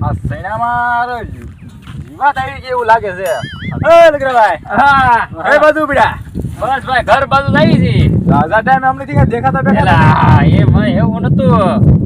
આ સૈનામાં રહ્યું. એવું લાગે છે. એ લગરાભાઈ હા. એ બધું પીડા બસ ભાઈ ઘર બાજુ લાવી છે. રાજા ટાઈમ અમને દેખાતા બેઠા એ એવું નતું.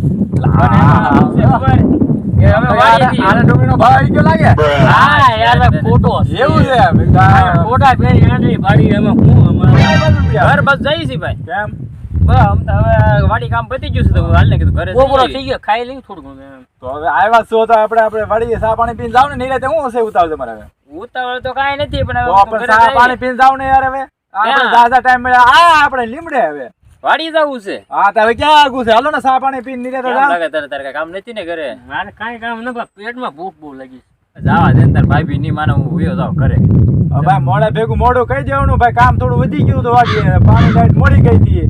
વાડી કામ પતી ગયું છે હાલ ને કીધું ઘરે થઈ ગયો ખાઈ લઈ થોડું તો હવે આવ્યા છો તો આપણે આપણે વાડીએ ચા પાણી પીને જાવ ને નીરાતે હું હશે ઉતાવળ તમારે હવે? ઉતાવળ તો કાંઈ નથી પણ આપણે ઘરે પાણી પીને જાવ ને યાર હવે. આપણે ટાઈમ મળ્યા આ આપણે લીમડે હવે. વાડી જવું છે? હા તારે હવે ક્યાં આગું છે? હાલો ને સા પાણી પીને નીકળે તો જા. લાગે તારે તારે કામ નથી ને ઘરે? મારે કાઈ કામ ન પેટમાં ભૂખ બહુ લાગી છે. જાવા દે તાર ભાઈ બી ની માને હું ઉયો જાવ ઘરે. ભાઈ મોડે ભેગું મોડું કહી દેવાનું ભાઈ કામ થોડું વધી ગયું તો વાડી પાણી લાઈટ મોડી ગઈ હતી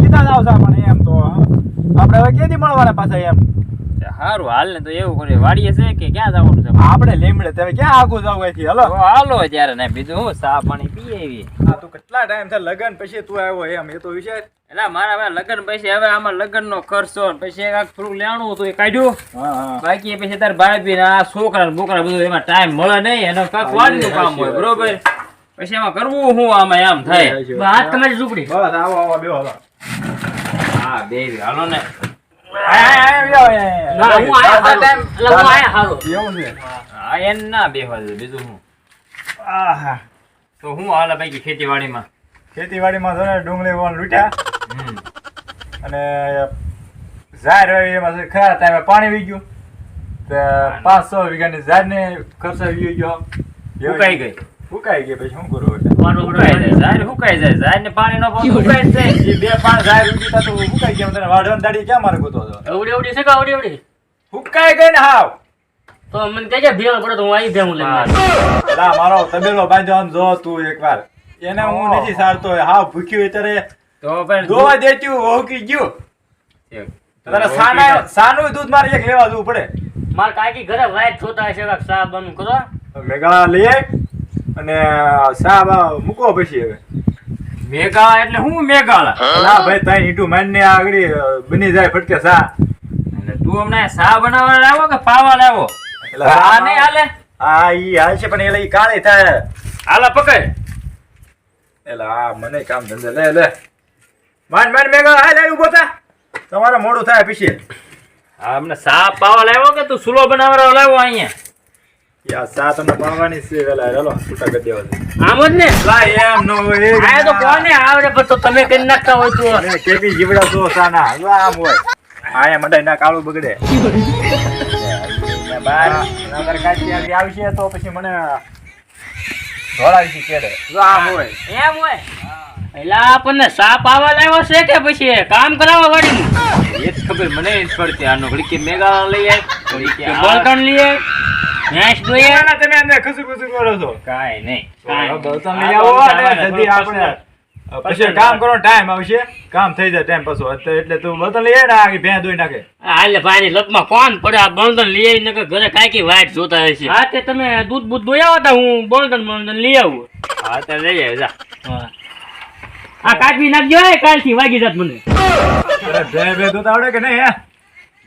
કીધા જાવ સા પાણી એમ તો આપણે હવે કેદી મળવાના પાછા એમ? સારું હાલ ને તો એવું કરીએ વાડીએ છે કે ક્યાં જવાનું છે? આપણે લીમડે તમે ક્યાં આગું જાવ અહીંથી? હલો. હાલો ત્યારે ને બીજું હું ચા પાણી પી આવી હા તું કેટલા ટાઈમ થાય લગન પછી તું આવ્યો એમ એ તો વિચાર. એટલે મારા હવે લગન પછી હવે આમાં લગન નો ખર્ચો પછી એક થોડું લેણું હતું એ કાઢ્યું. હા હા. બાકી પછી તાર ભાઈ બી આ છોકરા બોકરા બધું એમાં ટાઈમ મળે નહીં એનો કાંક વાડીનું કામ હોય બરોબર? પછી એમાં કરવું હું આમાં એમ થાય? હાથ તમારી ઝૂપડી બસ આવો આવો બેહો હા બે હાલો ને. ના, છે ના ખેતીવાડીમાં ખેતીવાડીમાં જો ને ડુંગળી લૂંટ્યા અને ઝાડ એમાં ખરા ટાઈમે પાણી વી ગયું પાંચસો વીઘાની ઝાડને ખર્ચ આવી ગયો સુકાઈ ગઈ ફૂકાઈ ગયા પછી શું કરવું એટલે? મારો સુકાઈ જાય જાય. સુકાઈ જાય જાય. ને પાણી નો સુકાઈ જાય. બે પાંચ જાય ઉગી તો ફૂકાઈ ગયા તને વાઢવાન દાડી ક્યાં મારે ગોતો હતો અવડી અવડી છે કા અવડી અવડી? ફૂકાઈ ગઈ ને હાવ. તો મને કે ભેળ પડે તો હું આવી ભેળું લઈને. લા મારો તબેલો બાંધો આમ જો તું એકવાર. એને હું નથી સારતો હાવ ભૂખ્યો અત્યારે તો પણ દોવા દેત્યું હોકી ગયું. તારે સાના સાનું દૂધ મારે એક લેવા જવું પડે. મારે કાકી ઘરે વાઈટ જોતા છે સાબ ચા બનવું કરો. મેઘાળા લઈ આય અને સા મૂકો પછી હવે. મેઘાળા એટલે હું મેઘાળા ના ભાઈ તાઈ ઈંટું માનને આગળ બની જાય ફટકે સા. એટલે તું હમણાં સા બનાવવા લાવો કે પાવા લાવો? એટલે સા નહીં હાલે? હા ઈ હાલ છે પણ એટલે ઈ કાળી થાય. હાલા પકડ. એટલે હા મને કામ ધંધે લે લે. માન માન મેઘાળા હાલ ઊભો થા. તમારે મોડું થાય પછી. હા અમને સા પાવા લાવ્યો કે તું સુલો બનાવવા લાવો અહીંયા? યા તમને પાવાની છે વેલા ચાલો છૂટા કરી દેવા આમ જ ને? લા એમ નો હોય આ તો કોને આવડે પણ તો તમે કરી નાખતા હોય તો. અરે કેપી જીવડા છો સાના? આમ હોય. આયા મંડાઈ ના કાળું બગડે. બાર નગર કાચી આગળ આવશે તો પછી મને ધોળાવી કેડે. આમ હોય. એમ હોય. એટલે આપણને સાપ આવવા લાવ્યો છે કે પછી કામ કરાવવા વાળી એ જ ખબર મને જ પડતી આનો ઘડી કે મેઘાળા લઈ આય કે આ- બળતણ લઈએ ભેંસ જોઈએ ના, તમે અમને ખસુર ખસુર કરો છો. કાઈ નહીં કાઈ બળતણ આવો ને જલ્દી આપણે પછી કામ કરો ટાઈમ આવશે. કામ થઈ જાય ટાઈમ પાછો. એટલે તું બળતણ લઈ ને આગળ ભેં ધોઈ નાખે. હાલે ભાઈ લપમાં કોણ પડે? આ બળતણ લઈ આવીને કે ઘરે કાંઈકી વાઈટ જોતા હશે હા તે તમે દૂધ બૂધ દોયા હતા હું બળતણ બળદન લઈ આવું. હા તો લઈ આય જા. આ કાઢવી નાખજો કાલથી વાગી જાત મને. ભે ભે ભેં ધોતા આવડે કે નહીં હે?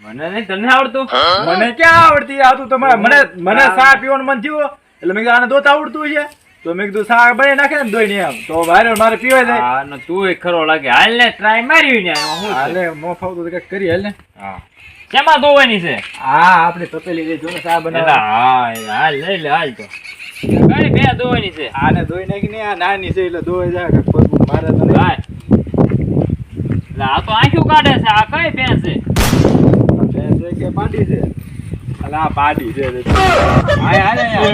મને નહીં તને આવડતું? મને ક્યાં આવડતી આ તું તમારે મને મને ચા પીવાનું મન થયું. એટલે મેં કીધું આને દોતા આવડતું છે. તો મેં કીધું ચા બની નાખે ને દોઈ તો મારે પીવાય જાય હા ને તું એ ખરો લાગે. હાલ ને ટ્રાય મારી ને એમાં હાલે નો ફાવતું કંઈક કરી હાલ ને. હા. શેમાં ધોવાની છે? હા આપણે તપેલી લઈ જો ને એટલે હા હાલ લઈ લે હાલ તો. કઈ બે ધોવાની છે? આને ધોઈ નાખીને આ નાની છે એટલે ધોઈ જાય કે પગ મારે તો. એટલે આ તો આંખું કાઢે છે આ કઈ ભેંસ ભેંસ છે? કે પાડી છે? અલા આ પાડી છે આય આય આય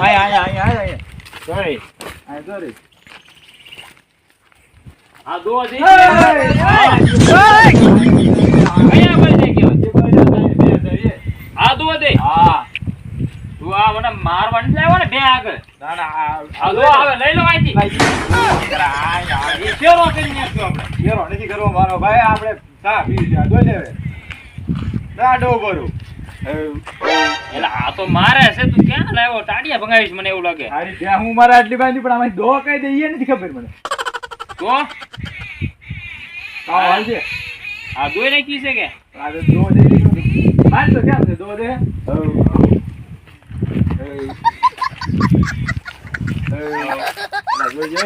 આય આય આય આય આય. આ દે આય? જે. આ દે હા. તું આ મને મારવા નથી લાવ્યો ને બે આગળ. ના ના આ- આ આવે લઈ લો ફેરો કરી નાખ્યો આપણે. નથી કરવો મારો ભાઈ આપણે પી લેવે દાડો ભરું એટલે આ તો મારે છે તું ક્યાં લાવ્યો ટાડિયા ભગાવીશ મને એવું લાગે હારી ત્યાં હું મારા આટલી બાંધી પણ આમાં દો કઈ દઈએ નથી ખબર મને તો કાવ હાલ છે આ દોઈ કી છે કે આ દો દે તો કેમ છે દો દે. અલા જોજે,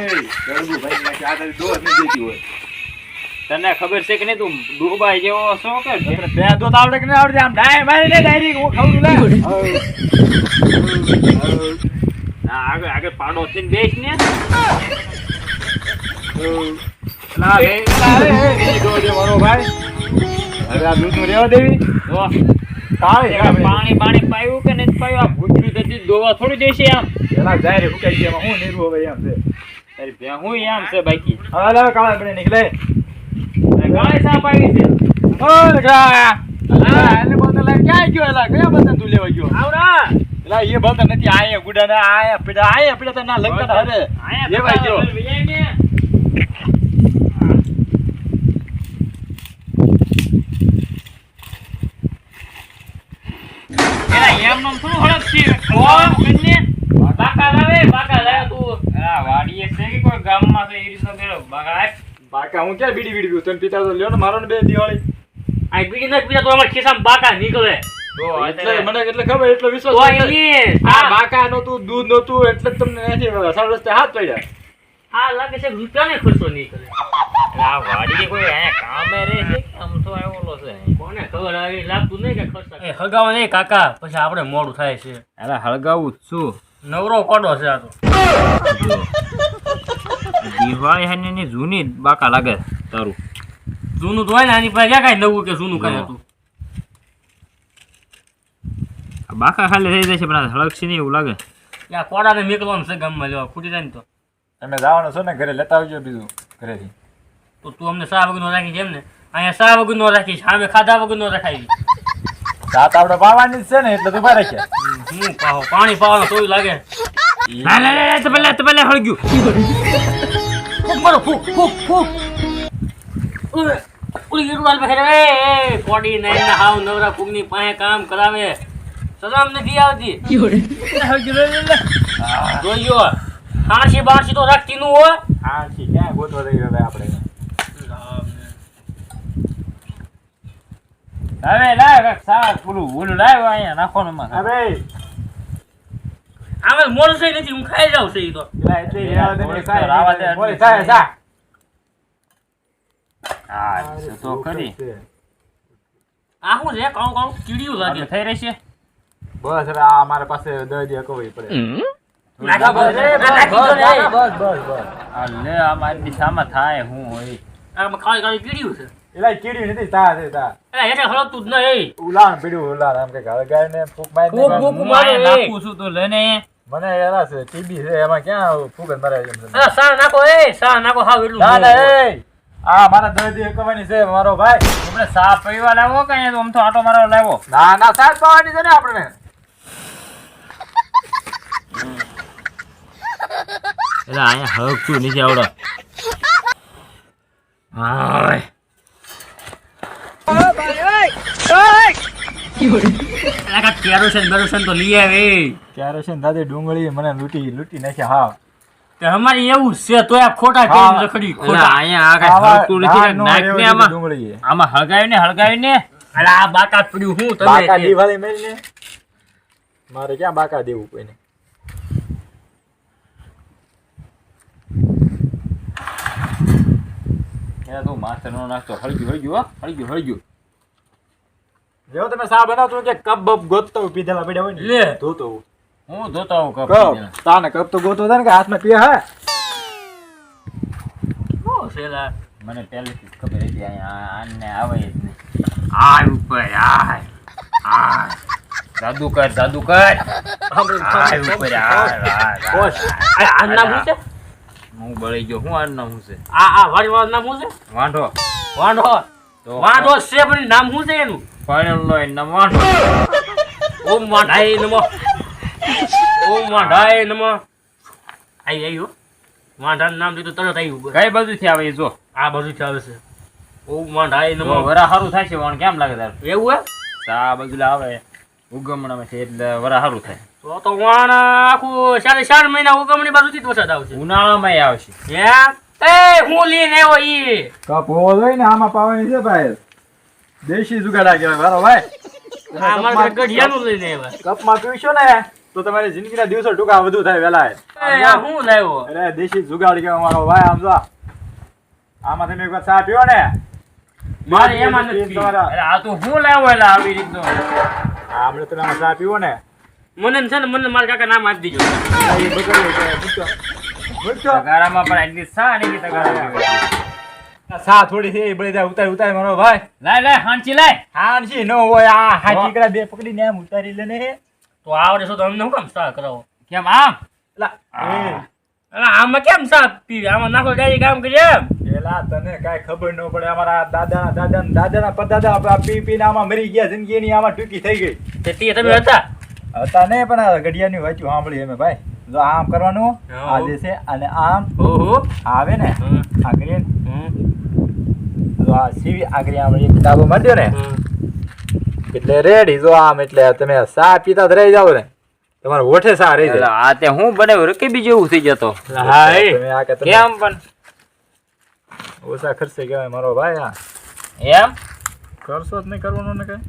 ભાઈ આ દો દેતી હોય. તને ખબર છે કે નહીં તું ડૂબાઈ જેવો છો કે બે દો તો આવડે કે નહીં આવડે? આમ ડાય મારી લે ડાયરી હું ખાઉં છું લે. આ આગળ આગળ પાડો છે બેસ ને. અલા, એ, અલા, એ, એ, એ, મારો ભાઈ. હવે આ દૂધનું રેવા દેવી. એમાં પાણી પાણી પાયું કે નહીં પાયું? આ ભૂતરી થતી દોવા થોડી દેશે આમ. પેલા જાહેર ફૂંકાઈ ગયા એમાં. હું નીરવું હવે એમ છે. તારી ભે હું એમ છે બાકી. હવે કાળા બને નીકળે. ગાય સાપ આવી છે. ઓ લગા અલા એને બોલતો ક્યાં ગયો એલા? કયા બદલ તું લેવા ગયો? આવડા એલા એ બદલ નથી આયા ગુડા ના આયા પીડા આયા પીડા તો ના લગતા હરે. લેવા ગયો. થોડું હળક છે? બંને. બાકા લાવે બાકા લાવે. તું વાડીએ છે કે કોઈ ગામમાં છે એ રીતનો પેલો બાકા. બાકા હું ક્યાં બીડી બીડી પીવું તમે પીતા તો લ્યો ને મારો ને બે દિવાળી. આ બીડી નથી પીતા તો અમારા ખિસ્સામાં બાકા નીકળે. તો એટલે મને એટલે ખબર એટલો વિશ્વાસ આ બાકા નહોતું દૂધ નહોતું એટલે જ તમને નથી સારા રસ્તે હાથ પડ્યા. હા લાગે છે રૂપિયાને ખર્ચો નીકળે. આ વાડી કોઈ કામે રહે છે આમ તો આ ઓલો છે? કોને ખબર આવી લાગતું નહીં કે ખર્ચા એ હગાવા નહીં કાકા પછી આપણે મોડું થાય છે. અરે હળગાવું જ છું. નવરો કોડો છે આ તો. દિવાળી હાની ની જૂની બાકા લાગે તારું જૂનું તો હોય ને આની પાસે ક્યાં કાંઈ નવું કે જૂનું કાંઈ હતું બાકા ખાલી થઈ જાય છે પણ આ નહીં એવું લાગે ત્યાં કોડાને મેકલવાનું છે ગામમાં લેવા ફૂટી જાય ને તો તમે જવાનું છો ને ઘરે લેતા આવજો બીજું ઘરેથી તો તું અમને સા વગર નો રાખી જેમ ને અહીંયા સા વગર નો રાખીશ સામે ખાધા વગર નો રખાવી સાત આપણે પાવાની જ છે ને એટલે તો ઊભા રાખ્યા હું પાહો પાણી પાવાનું તોય લાગે ના લે લે તો પેલા તો પેલા હળગ્યું ફૂક મારો ફૂક ફૂક ને હાવ નવરા પાસે કામ કરાવે. સલામ નથી આવતી. જોઈયો હાંસી બાંસી તો રાખતી નું હોય. ક્યાં ગોતવા રહી રહ્યા આપણે? હવે લાવ સાસ પેલું ઓલું લાવ અહીંયા નાખવાનું માં અરે આમે મોરસે નથી હું ખાઈ જાઉં છે ઈ તો. ને. હા આ શું છે? લાગે. બસ આ પાસે દી પડે મારી દિશામાં થાય હું હોય. આમાં ખાલી ખાલી કીડિયું છે. એલા કીડી નથી તા છે તા. એટલે જ નહીં ઉલાણ પીડ્યું ઉલાણ આમ કે ગાળ ગાય ને ફૂક મારી. હું નાખું છું તો લઈને મને એના છે ટીબી છે એમાં ક્યાં ફૂગન જ મારે એમ છે. સા નાખો એ સા નાખો હાવ એટલું ના ના એ આ મારા દર્દી એકવાની છે મારો ભાઈ. તમને સા પીવા લાવો કે અહીંયા તો આમ તો આટો મારવા લાવો ના ના સાત પાવાની છે ને આપણે એટલે અહીંયા હળગતું નથી આવડે. હાય એટલે કાંઈક કેરોસીન બેરોસીન તો લઈ આવે. ક્યારે છે ડુંગળી મને લૂંટી લૂંટી નાખ્યા હા. તે અમારી એવું છે તોય આ ખોટા કેમ રખડી ખોટા. અહીંયા આ કાંઈ હળગતું નથી નાખ આમાં. ડુંગળી આમાં હળગાવી ને હળગાવી આ બાકાત પડ્યું હું બાકા દિવાળી મેળને? મારે ક્યાં બાકા દેવું કોઈને? એ તો નો નાખતો? હળગ્યું હળગ્યું હો. હળગ્યું હળગ્યું. જેવો તમે સા બનાવતો કે કપ બપ ગોતતો પીધેલા પડ્યા હોય ને. લે. ધોતો હું ધોતા હું કપ કપ. તાને કપ તો ગોતો ને કે હાથમાં પીએ હે? શું સેલા મને પહેલેથી જ ખબર હતી અહીંયા આને આવે જ નહીં. આ ઉપર આ આ જાદુ કર જાદુ કર આ ઉપર આય આય, આ આ નામ શું છે? હું બળી ગયો. હું આનું નામ શું છે? આ આ વાડી વાળાનું નામ હું છે? વાંઢો. વાંઢો. તો વાંઢો છે પણ નામ શું છે એનું? પરણેલો એનું નામ. ઓમ વાંઢાય નમો. ઓમ વાંઢાય નમો. આઈ હો. વાંઢાનું નામ લીધું તરત આવ્યું કઈ બાજુ બાજુથી આવે એ જો? આ બધું ચાલે છે. ઓમ વાંઢાય તો નમો. વરા હારું થાય છે વાણ કેમ લાગે તાર? એવું હે આ બાજુ આવે. ઉગમણામાં છે એટલે વરા હારું થાય. તો તો વાણ આખું ચારે ચાર મહિના ઉગમણી બાજુથી જ વરસાદ આવશે. ઉનાળામાં આવશે. હે? એ હું લઈને આવ્યો ઈ. કપ હોવો જોઈએ ને આમાં પાવાની છે ભાઈ. દેશી જુગાડા કહેવાય મારો ભાઈ. આ મારા ગઢિયાનું લઈને આવ્યા. કપમાં પીશો ને તો તમારી જિંદગીના દિવસો ટૂંકા વધુ થાય વેલા હું લાવ્યો? અરે દેશી જુગાડ કહેવાય મારો ભાઈ આમ જો. આમાં તમે એક વાર ચા પીવો ને. મારે એમાં નથી. આ તો હું લાવ્યો એટલે આવી રીતનો. આ હમણાં તમે ચા પીવો ને. મને છે ને મને મારા કાકા નામ આપી દીજો પણ એટલી સા નહીં તગારા પીવાય. સા થોડી છે બળી જાય ઉતારી ઉતારી મારો ભાઈ. લાય લાય હાંચી લાય. હાંચી ન હોય આ હાચી કડા બે પકડીને એમ ઉતારી લે ને. તો આવડે છો તો અમને હું કામ સા કરાવો? કેમ આમ? એ અલા આમાં કેમ સા પીવે? આમાં નાખો ડાયરી કામ કરી એમ. એલા તને કાઈ ખબર ન પડે અમારા દાદા દાદા દાદાના પરદાદા પી પીને આમાં મરી ગયા જિંદગીની આમાં ટૂંકી થઈ ગઈ. તે તે તમે હતા? હતા ને પણ ઘડિયાળની વાંચ્યું સાંભળી અમે ભાઈ. જો આમ કરવાનું. આ જે છે અને આમ આવે ને આ જો આ સીવી આગળ આમ એક ડાબો મારી ને એટલે રેડી જો આમ એટલે તમે સા પીતા રહી જાવ ને. તમારે હોઠે સા રહી જાય. આ તે હું બનાવ્યું? રકીબી જેવું થઈ જતો. હા એ. તમે આ કે તમે કેમ પણ? ઓછા ખર્ચે કહેવાય મારો ભાઈ આ એમ? કરશો જ નહીં કરવાનું ને કઈ?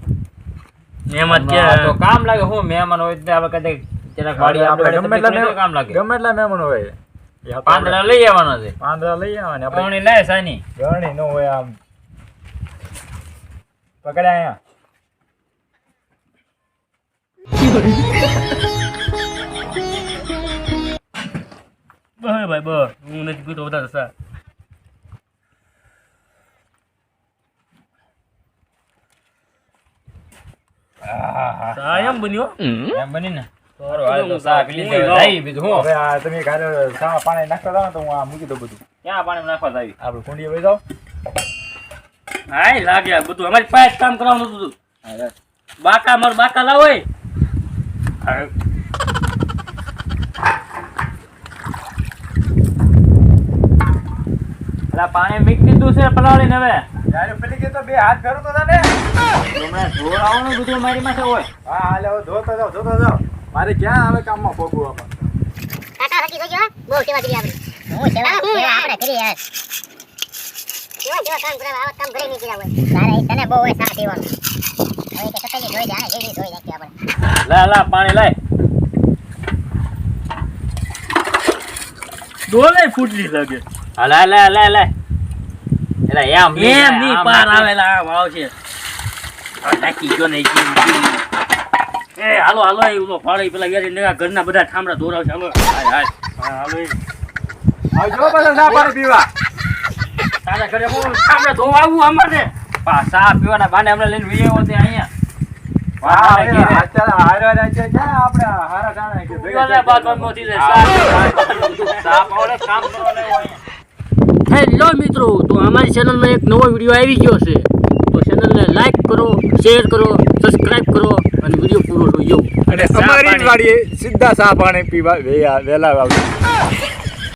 એમાં તો કામ લાગે. હું મહેમાન હોય તો આપણે કદાચ જરાક વાડી આપણે આપણે ગમે એટલા કામ લાગે. ગમે એટલા મહેમાન હોય. પાંદડા લઈ આવવાના છે. પાંદડા લઈ આવવાની. આપણે પાણી લાય સાની. ગરણી ન હોય આમ. પકડ્યા અહીંયા. ભાઈ હું નથી પીતો સા એમ બન્યો એમ બની ને? તમે પાણી નાખતા હતા ને તો હું આ મૂકી દઉં બધું. ક્યાં પાણી નાખવા આવી આપડે કુંડી વહી જાઓ. હાય લાગ્યા બધું. અમારી પાસે કામ કરવાનું હતું બાકા માર બાકા લાવો પાણી મીક દીધું છે પલાળીને હવે. ત્યારે પેલી કે તો બે હાથ ફેરવતો હતા ને તમે જોર આવવાનું બધું મારી માથે હોય. હા હાલે હવે ધોતો જાઓ ધોતા જાઓ. મારે ક્યાં આવે કામમાં પોગવું આમાં કાકા હકી જોજો બહુ સેવા કરી આપણી. હું સેવા સેવા આપણે કરી યાર? કેવા કેવા કામ કરાવે આવા કામ ઘરે નહીં કર્યા હોય તારે તને બહુ હોય સા પીવાનું હવે કે કતલી ધોઈ જાય જેવી ધોઈ નાખી આપણે. લા લા પાણી લાય. ડોલે ફૂટલી લાગે. હા લાય લાય લાય લાય. એમ એમ આમ પાર આવેલા આમ આવશે. હવે ગયો ને ઈ જીમ, જીમ. એ હાલો હાલો એ ફાળો પેલા ને ઘરના બધા ઠામડા દોરાવશે હાલો. હાય હાય. હાલો પીવા. તારા ઘરે હું ઠામડા ધોવા આવું અમારે? પા પીવાના બાને હમણાં લઈને વીએ હોતે અહીંયા. સા સા હેલો મિત્રો તો અમારી ચેનલમાં એક નવો વીડિયો આવી ગયો છે. તો ચેનલને લાઈક કરો શેર કરો સબસ્ક્રાઇબ કરો અને વીડિયો પૂરો જોયો અને અમારી વાડીએ સીધા ચા પાણી પીવા વેલા વેલા આવજો